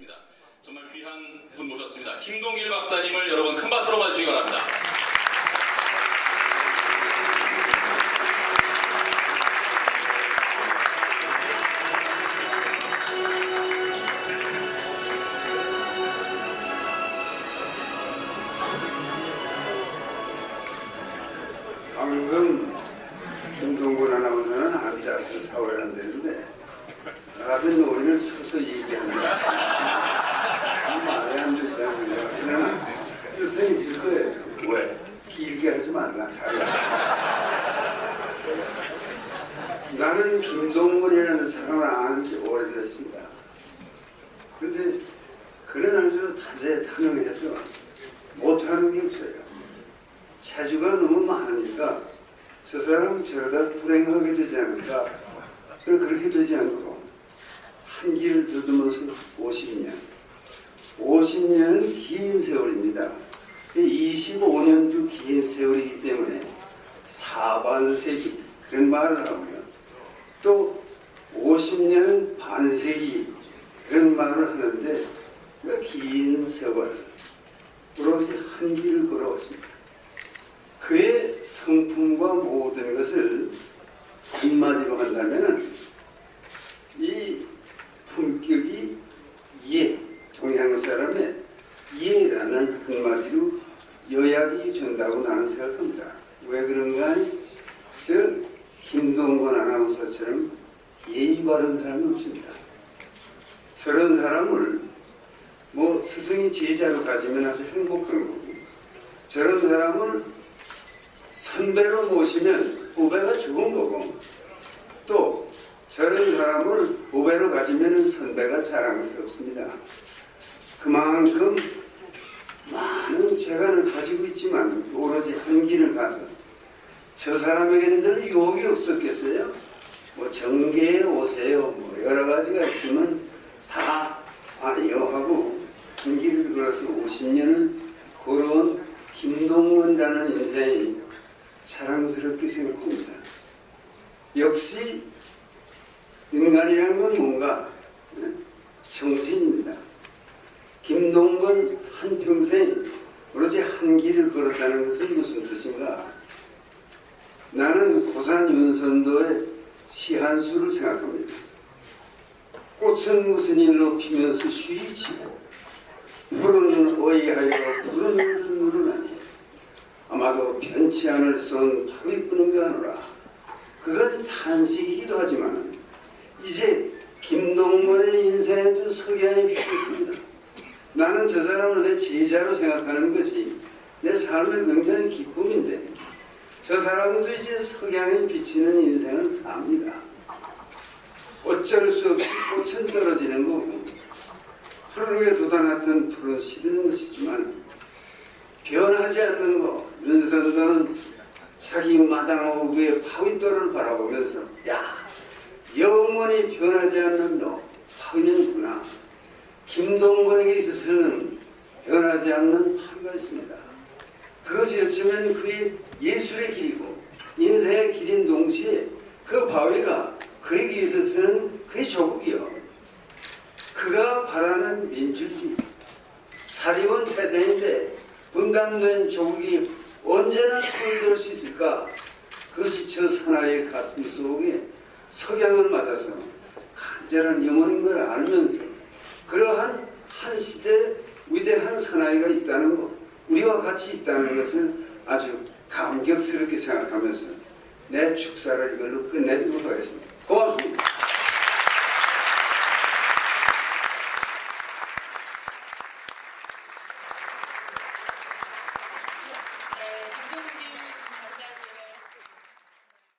하겠습니다. 정말 귀한 분 모셨습니다. 김동일 박사님을 여러분 큰 박수로 맞으시기 바랍니다. 방금 김동건 아나운서는 앉아서 사회를 한다는데 나는 오히려 서서 얘기한다. 말이 안 않느냐. 그러나 뜻은 있을 거예요. 왜? 길게 하지 말라. 나는 김동건이라는 사람을 아는 지 오래됐습니다. 근데 그는 아주 다재다능해서 못하는 게 없어요. 차주가 너무 많으니까 저 사람 저러다 불행하게 되지 않을까 그렇게 되지 않고 한 길을 더듬어서 50년. 50년은 긴 세월입니다. 25년도 긴 세월이기 때문에 사반세기 그런 말을 하고요. 또 50년은 반세기 그런 말을 하는데 그 긴 세월 오로지 한 길을 걸어왔습니다. 그의 성품과 모든 것을 한마디로 한다면 이 품격이 예, 동양 사람의 예라는 한마디로 요약이 된다고 나는 생각합니다. 왜 그런가 하니 저 김동건 아나운서처럼 예의 바른 사람이 없습니다. 저런 사람을 뭐 스승이 제자로 가지면 아주 행복한 거고 저런 사람을 선배로 모시면 후배가 좋은 거고 또 저런 사람을 후배로 가지면 선배가 자랑스럽습니다. 그만큼 많은 재간을 가지고 있지만 오로지 한 길을 가서 저 사람에게는 유혹이 없었겠어요? 뭐 정계에 오세요 뭐 여러 가지가 있지만 다 아니요 하고 한 길을 걸어서 50년을 걸어온 김동원이라는 인생이 자랑스럽게 생각합니다. 역시 인간이라는 건 뭔가 네? 정신입니다. 김동건 한평생 오로지 한 길을 걸었다는 것은 무슨 뜻인가? 나는 고산 윤선도의 시한수를 생각합니다. 꽃은 무슨 일로 피면서 쉬이 지고 푸른 어이하여 푸른 눈물을 하니 아마도 변치 않을 선 바위 뿌는 게 아니라 그건 탄식이기도 하지만 이제 김동건의 인생에도 석양이 비쳤습니다. 나는 저 사람을 내 제자로 생각하는 것이 내 삶의 굉장히 기쁨인데 저 사람도 이제 석양이 비치는 인생을 삽니다. 어쩔 수 없이 꽃은 떨어지는 거고 푸르게 돋아났던 푸른 시드는 것이지만 변하지 않는 거 윤선도는 자기 마당 오구의 파윈도를 바라보면서 야 영원히 변하지 않는 너 파윈이구나. 김동건에게 있어서는 변하지 않는 파위가 있습니다. 그것이 어쩌면 그의 예술의 길이고 인생의 길인 동시에 그 바위가 그에게 있어서는 그의 조국이요. 그가 바라는 민주주의 사리원 태세인데 분단된 조국이 언제나 통일될 수 있을까? 그것이 저 사나이의 가슴 속에 석양을 맞아서 간절한 영혼인 걸 알면서 그러한 한 시대 위대한 사나이가 있다는 것, 우리와 같이 있다는 것을 아주 감격스럽게 생각하면서 내 축사를 이걸로 끝내도록 하겠습니다. 고맙습니다.